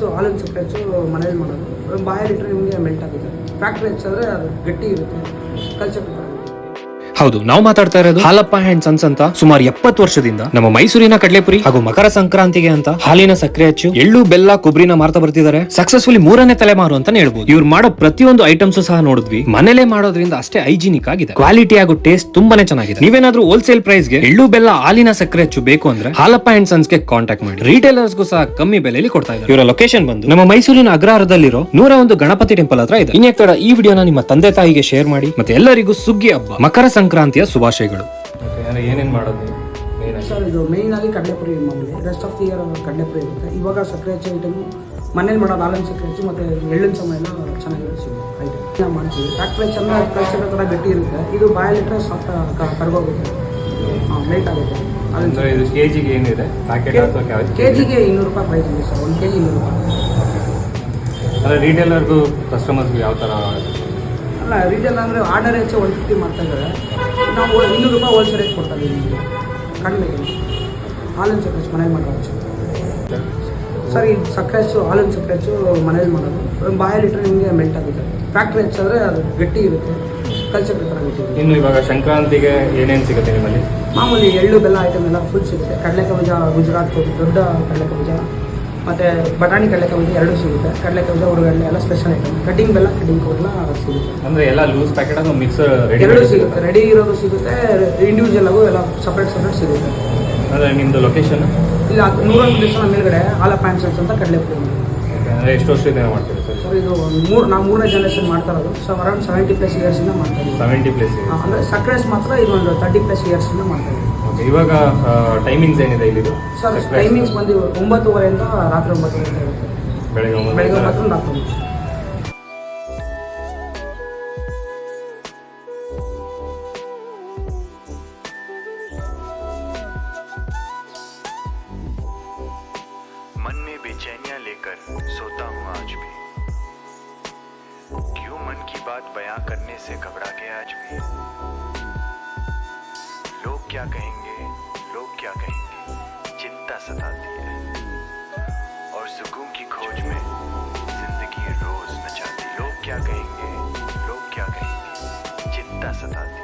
So ಹಾಲಿನ ಸಪ್ರೇಟ್ಸು ಮನೇಲಿ ಮಾಡೋದು. ಬಾಯಲ್ಲಿಟ್ಟರೆ ನಿಮಗೆ ಮೆಲ್ಟ್ ಆಗುತ್ತೆ. ಫ್ಯಾಕ್ಟ್ರಿ ಹಚ್ಚಿದ್ರೆ ಅದು ಗಟ್ಟಿ ಇರುತ್ತೆ. ಕಲ್ಚರ್ ಹೌದು, ನಾವು ಮಾತಾಡ್ತಾ ಇರೋದು ಹಾಲಪ್ಪ ಅಂಡ್ ಸನ್ಸ್ ಅಂತ ಸುಮಾರು ಎಪ್ಪತ್ತು ವರ್ಷದಿಂದ ನಮ್ಮ ಮೈಸೂರಿನ ಕಡಲೆಪುರಿ ಹಾಗೂ ಮಕರ ಸಂಕ್ರಾಂತಿಗೆ ಅಂತ ಹಾಲಿನ ಸಕ್ಕರೆ ಹಚ್ಚು, ಎಳ್ಳು, ಬೆಲ್ಲ, ಕೊಬ್ಬರಿನ ಮಾರ್ತಾ ಬರ್ತಿದ್ದಾರೆ. ಸಕ್ಸಸ್ಫುಲಿ ಮೂರನೇ ತಲೆಮಾರು ಅಂತಾನೆ ಹೇಳ್ಬೋದು. ಇವ್ರು ಮಾಡೋ ಪ್ರತಿಯೊಂದು ಐಟಮ್ಸ್ ಸಹ ನೋಡಿದ್ವಿ. ಮನೇಲೆ ಮಾಡೋದ್ರಿಂದ ಅಷ್ಟೇ ಹೈಜಿನಿಕ್ ಆಗಿದೆ. ಕ್ವಾಲಿಟಿ ಹಾಗೂ ಟೇಸ್ಟ್ ತುಂಬಾನೇ ಚೆನ್ನಾಗಿದೆ. ನೀವೇನಾದ್ರೂ ಹೋಲ್ಸೇಲ್ ಪ್ರೈಸ್ಗೆ ಎಳ್ಳು, ಬೆಲ್ಲ, ಹಾಲಿನ ಸಕ್ಕರೆ ಹಚ್ಚು ಬೇಕು ಅಂದ್ರೆ ಹಾಲಪ್ಪ ಅಂಡ್ ಸನ್ಸ್ಗೆ ಕಾಂಟ್ಯಾಕ್ಟ್ ಮಾಡಿ. ರಿಟೇಲರ್ಸ್ ಗೂ ಸಹ ಕಮ್ಮಿ ಬೆಲೆಯಲ್ಲಿ ಕೊಡ್ತಾ ಇದ್ದಾರೆ. ಇವರ ಲೊಕೇಶನ್ ಬಂದು ನಮ್ಮ ಮೈಸೂರಿನ ಅಗ್ರಹಾರದಲ್ಲಿರೋ ನೂರ ಒಂದು ಗಣಪತಿ ಟೆಂಪಲ್ ಹತ್ರ ಇದೆ. ಇನ್ನೇ ತಡ ಈ ವಿಡಿಯೋನ ನಿಮ್ಮ ತಂದೆ ತಾಯಿಗೆ ಶೇರ್ ಮಾಡಿ ಮತ್ತೆ ಎಲ್ಲರಿಗೂ ಸುಗ್ಗಿ ಹಬ್ಬ. ಮಕರ ಸಂಕ್ರಾಂತಿಯ ಶುಭಾಶಯಗಳು. ಏನೇನು ಮಾಡೋದು? ಮೇನ್ ಸರ್ ಇದು ಮೇಯ್ನ್ ಆಗಿ ಕಡಲೆಪುರಿ ಮಾಮೂಲಿ. ರೆಸ್ಟ್ ಆಫ್ ದಿ ಇಯರ್ ಕಡಲೆಪುರಿ ಇರುತ್ತೆ. ಇವಾಗ ಸಕ್ಕರೆ ಹೆಚ್ಚು ಐಟಮು ಮನೇಲಿ ಮಾಡೋದು ಹಾಲಿನ ಸಕ್ಕರೆ ಹೆಚ್ಚು ಮತ್ತು ಎಳ್ಳಿನ ಸಮಯ ಎಲ್ಲ ಚೆನ್ನಾಗಿ ಸಿಗುತ್ತೆ ಐಟಮ್ ನಾವು ಮಾಡ್ತೀವಿ. ಫ್ಯಾಕ್ಟ್ರಿ ಚೆನ್ನಾಗಿ ಕಲ್ಚರ್ ಥರ ಗಟ್ಟಿ ಇರುತ್ತೆ. ಇದು ಬಾಯಲ್ಲಿಟ್ಟರೆ ಸಾಫ್ಟ್ ಕರ್ಗೋಗುತ್ತೆ. ಹಾಂ ಲೇಟ್ ಆಗುತ್ತೆ. ಇದು ಕೆ ಜಿಗೆ ಏನಿದೆ ಪ್ಯಾಕೆಟ್ ಅಥವಾ ಕೆ ಜಿಗೆ ಇನ್ನೂರು ರೂಪಾಯಿ ಪ್ರೈಸ್ ಇದೆ ಸರ್ ಒಂದು ಕೆ ಜಿ ಇನ್ನೂರು ರೂಪಾಯಿ. ಅಂದ್ರೆ ರಿಟೇಲರ್ಗೂ ಕಸ್ಟಮರ್ಸ್ಗೂ ಯಾವ ಥರ ಅಲ್ಲ ರೀಟೇಲ್ ಅಂದರೆ ಆರ್ಡರ್ ಹೆಚ್ಚು ಒನ್ ಫಿಫ್ಟಿ ಮಾಡ್ತಾ ಇದ್ದಾರೆ. ನಾವು ಇನ್ನೂರು ರೂಪಾಯಿ ಹೋಲ್ಸೇಲ್ ರೇಟ್ ಕೊಡ್ತಾ ಇದ್ದೀವಿ ನಿಮಗೆ ಕಡಿಮೆ ಹಾಲಿನ ಸಕ್ರೆಸ್ ಮನೇಲಿ ಮಾಡೋದು ಸರ್ ಈ ಸಕ್ಕರೆ ಹಚ್ಚು ಹಾಲಿನ ಹಚ್ಚು ಮನೇಲಿ ಮಾಡೋದು. ಬಾಯಲ್ಲಿಟ್ಟರೆ ನಿಮಗೆ ಮೆಲ್ಟ್ ಆಗುತ್ತೆ. ಫ್ಯಾಕ್ಟ್ರಿ ಹಚ್ಚಿದ್ರೆ ಅದು ಗಟ್ಟಿ ಇರುತ್ತೆ. ಕಲ್ಚರ್ ಥರ ಇರುತ್ತೆ. ಇನ್ನು ಇವಾಗ ಸಂಕ್ರಾಂತಿಗೆ ಏನೇನು ಸಿಗುತ್ತೆ ನಿಮ್ಮಲ್ಲಿ? ಮಾಮೂಲಿ ಎಳ್ಳು ಬೆಲ್ಲ ಐಟಮ್ ಎಲ್ಲ ಫುಲ್ ಸಿಗುತ್ತೆ. ಕಡಲೆಕಬಜ ಗುಜರಾತ್ ದೊಡ್ಡ ಕಡಲೆಕಬಜ ಮತ್ತು ಬಟಾಣಿ ಕಡಲೆಕಬಜ ಎರಡೂ ಸಿಗುತ್ತೆ. ಕಡಲೆಕಬಜ ಹುರುಗಡಲೆ ಎಲ್ಲ ಸ್ಪೆಷಲ್ ಐಟಮ್ ಕಟಿಂಗ್ ಬೆಲ್ಲ ಕಟಿಂಗ್ ಎಲ್ಲ ಸಿಗುತ್ತೆ. ಅಂದರೆ ಎಲ್ಲ ಲೂಸ್ ಪ್ಯಾಕೆಟ್ ಅದು ಮಿಕ್ಸ್ ರೆಡಿ ಎರಡು ಸಿಗುತ್ತೆ. ರೆಡಿ ಇರೋದು ಸಿಗುತ್ತೆ ಇಂಡಿವಿಜುವಲ್ ಆಗು ಎಲ್ಲ ಸಪ್ರೇಟ್ ಸಪ್ರೇಟ್ ಸಿಗುತ್ತೆ. ಅಂದರೆ ನಿಮ್ಮದು ಲೊಕೇಶನ್ ಇಲ್ಲ ನೂರೊಂದು ದಿವಸ ಮೇಲ್ಗಡೆ ಆಲ ಪ್ಯಾನ್ಸನ್ಸ್ ಅಂತ ಕಡಲೆಪುರಿ ಅಂದರೆ ಎಷ್ಟು ವರ್ಷದಿಂದ ಮಾಡ್ತೀರಿ ಸರ್? ಸರ್ ಇದು ಮೂರು ನಾವು ಮೂರನೇ ಜನರೇಷನ್ ಮಾಡ್ತಾ ಇರೋದು. ಸೊ ಅರೌಂಡ್ ಸೆವೆಂಟಿ ಪ್ಲಸ್ ಇಯರ್ಸಿಂದ ಮಾಡ್ತಾ ಇದ್ದೀವಿ. ಸೆವೆಂಟಿ ಪ್ಲೇಸ್ ಅಂದರೆ ಸಕ್ರೆಸ್ ಮಾತ್ರ ಇದೊಂದು ತರ್ಟಿ ಪ್ಲಸ್ ಇಯರ್ಸಿಂದ ಮಾಡ್ತಾ ಇದ್ದೀವಿ. ಓಕೆ ಇವಾಗ ಟೈಮಿಂಗ್ಸ್ ಏನಿದೆ ಇಲ್ಲಿದು ಸರ್ Express ಟೈಮಿಂಗ್ಸ್ ಬಂದು ಒಂಬತ್ತುವರೆಯಿಂದ ರಾತ್ರಿ ಒಂಬತ್ತುವರೆ ಇರುತ್ತೆ ಬೆಳಗ್ಗೆ ಒಂಬತ್ತು ಬೆಳಗ್ಗೆ ಗಂಟೆ. ಒಂಬತ್ತರಿಂದ ರಾತ್ರಿ ಒಂಬತ್ತು. मन में बेचैनियां लेकर सोता हूँ आज भी क्यों मन की बात बयां करने से घबरा के आज भी लोग क्या कहेंगे क्या कहेंगे? लोग क्या कहेंगे? चिंता सताती